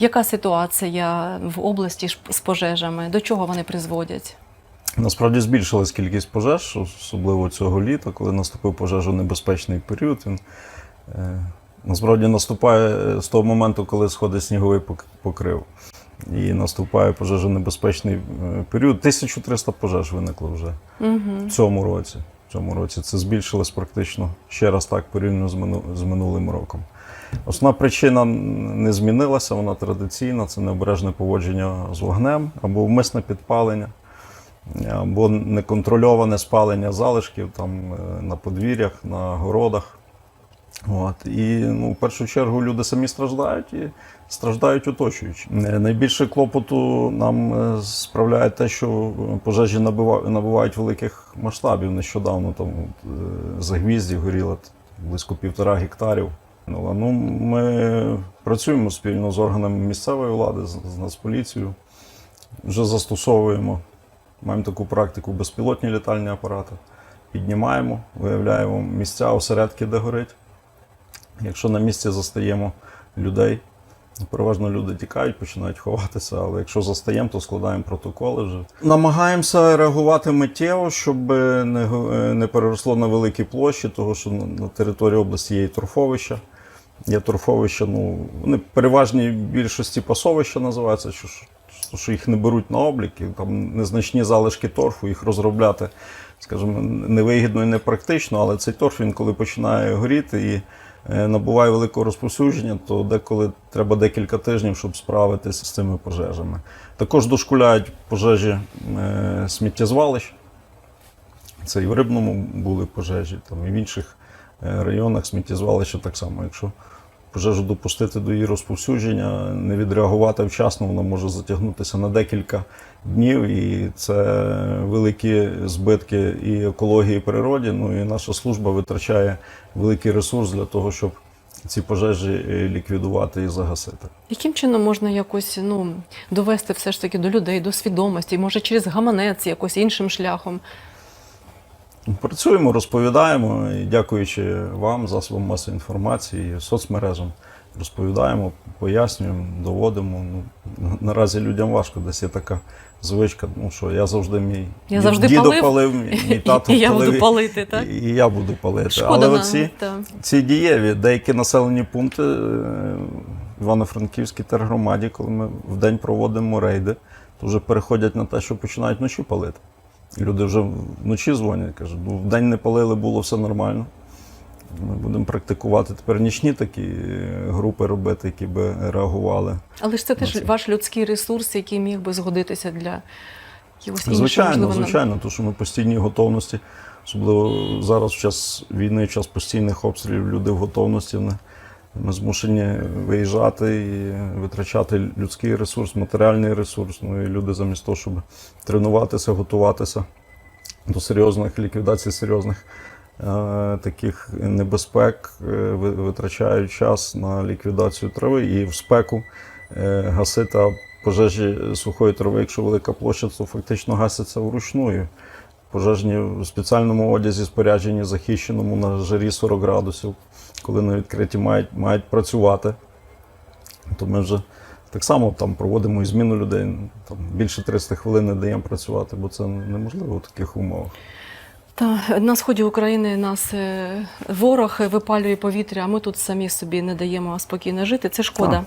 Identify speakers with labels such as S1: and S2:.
S1: Яка ситуація в області з пожежами? До чого вони призводять?
S2: Насправді збільшилась кількість пожеж, особливо цього літа, коли наступив пожежонебезпечний період. Він е, насправді наступає з того моменту, коли сходить сніговий пок- покрив. І наступає пожежонебезпечний е, період. 1300 пожеж виникло вже
S1: Угу.
S2: в цьому році. В цьому році це збільшилось практично ще раз так порівняно з минулим роком. Основна причина не змінилася, вона традиційна це необережне поводження з вогнем або вмисне підпалення, або неконтрольоване спалення залишків там, е, на подвір'ях, на городах. От. І ну, в першу чергу люди самі страждають і страждають оточуючі. Е, Найбільше клопоту нам е, справляє те, що пожежі набувають великих масштабів. Нещодавно там от, е, загвізді горіло близько півтора гектарів. Ну, ну, ми працюємо спільно з органами місцевої влади, з, Нацполіцією. Вже застосовуємо, маємо таку практику безпілотні літальні апарати. Піднімаємо, виявляємо місця, осередки, де горить. Якщо на місці застаємо людей, переважно люди тікають, починають ховатися, але якщо застаємо, то складаємо протоколи вже. Намагаємося реагувати миттєво, щоб не, переросло на великі площі, тому що на території області є і торфовища. Є торфовища, ну, вони переважній більшості пасовища називаються, що, що їх не беруть на облік, і там незначні залишки торфу, їх розробляти, скажімо, невигідно і непрактично, але цей торф, він коли починає горіти і е, набуває великого розповсюдження, то деколи треба декілька тижнів, щоб справитися з цими пожежами. Також дошкуляють пожежі е, сміттєзвалищ. Це і в Рибному були пожежі, там, і в інших районах сміттєзвалища так само. Якщо пожежу допустити до її розповсюдження, не відреагувати вчасно, вона може затягнутися на декілька днів, і це великі збитки і екології, і природі. Ну і наша служба витрачає великий ресурс для того, щоб ці пожежі е, ліквідувати і загасити.
S1: Яким чином можна якось ну, довести все ж таки до людей, до свідомості, може через гаманець, якось іншим шляхом?
S2: Працюємо, розповідаємо, і дякуючи вам, засобам масової інформації, і соцмережам. Розповідаємо, пояснюємо, доводимо. Ну, наразі людям важко, десь є така звичка, ну що я завжди мій
S1: Я завжди
S2: дідо
S1: палив,
S2: палив, мій, мій тато
S1: і я
S2: палив,
S1: буду палити, так?
S2: І, і я буду палити.
S1: Шкода
S2: Але
S1: нам,
S2: оці,
S1: та.
S2: ці дієві, деякі населені пункти е, Івано-Франківській тергромаді, коли ми в день проводимо рейди, то вже переходять на те, що починають вночі палити. Люди вже вночі дзвонять, кажуть, ну в день не палили, було все нормально. Ми будемо практикувати тепер нічні такі групи робити, які би реагували.
S1: Але ж це теж
S2: це.
S1: ваш людський ресурс, який міг би згодитися для якогось іншого,
S2: Звичайно,
S1: можливо,
S2: звичайно, тому що ми постійній готовності, особливо зараз, в час війни, в час постійних обстрілів, люди в готовності. Ми, ми змушені виїжджати і витрачати людський ресурс, матеріальний ресурс. Ну і люди замість того, щоб тренуватися, готуватися до серйозних ліквідації серйозних е, таких небезпек, е, витрачають час на ліквідацію трави і в спеку е, гасити пожежі сухої трави, якщо велика площа, то фактично гаситься вручну. Пожежні в спеціальному одязі, спорядженні захищеному на жарі 40 градусів, коли на відкритті мають, мають працювати. То ми вже так само там проводимо і зміну людей. Там більше 300 хвилин не даємо працювати, бо це неможливо в таких умовах.
S1: Та на сході України нас е, ворог випалює повітря, а ми тут самі собі не даємо спокійно жити. Це шкода.